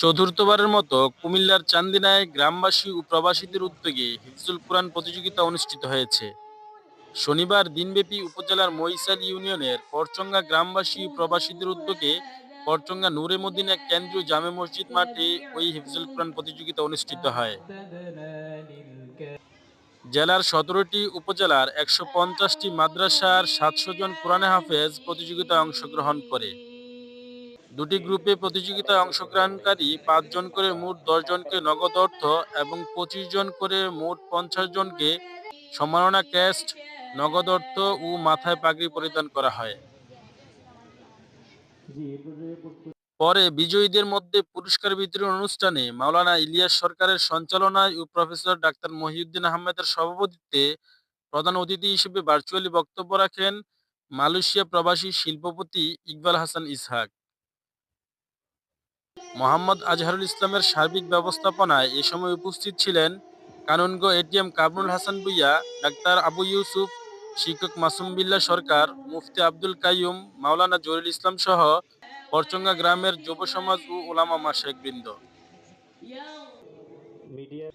চতুর্থবারের মতো কুমিল্লার চান্দিনায় গ্রামবাসী ও প্রবাসীদের উদ্যোগে হিফজুল কোরআন প্রতিযোগিতা অনুষ্ঠিত হয়েছে। শনিবার দিনব্যাপী উপজেলার মহিষাল ইউনিয়নের পরচঙ্গা গ্রামবাসী ও প্রবাসীদের উদ্যোগে পরচঙ্গা নূরে মদিনা কেন্দ্রীয় জামে মসজিদ মাঠে ওই হিফজুল কোরআন প্রতিযোগিতা অনুষ্ঠিত হয়। জেলার সতেরোটি উপজেলার একশো পঞ্চাশটি মাদ্রাসার সাতশো জন কোরআনে হাফেজ প্রতিযোগিতায় অংশগ্রহণ করে। দুটি গ্রুপে প্রতিযোগিতায় অংশগ্রহণকারী পাঁচজন করে মোট জনকে নগদ অর্থ এবং পঁচিশ জন করে মোট পঞ্চাশ জনকে সম্মাননা ক্যাস্ট, নগদ অর্থ ও মাথায় পাগড়ি পরিধান করা হয়। পরে বিজয়ীদের মধ্যে পুরস্কার বিতরণ অনুষ্ঠানে মাওলানা ইলিয়াস সরকারের সঞ্চালনায় ও প্রফেসর ডাক্তার মহিউদ্দিন আহমেদের সভাপতিত্বে প্রধান অতিথি হিসেবে ভার্চুয়ালি বক্তব্য রাখেন মালয়েশিয়া প্রবাসী শিল্পপতি ইকবাল হাসান ইসহাক। মোহাম্মদ আজহারুল ইসলামের সার্বিক ব্যবস্থাপনায় এ সময় উপস্থিত ছিলেন কানুনগ এটিএম কাবনুল হাসান বুইয়া ডাক্তার আবু ইউসুফ, শিক্ষক মাসুম বিল্লা সরকার, মুফতি আব্দুল কাইয়ুম, মাওলানা জরুল ইসলাম সহ পরচঙ্গা গ্রামের যুব সমাজ ও ওলামা মাসেকবৃন্দ। মিডিয়া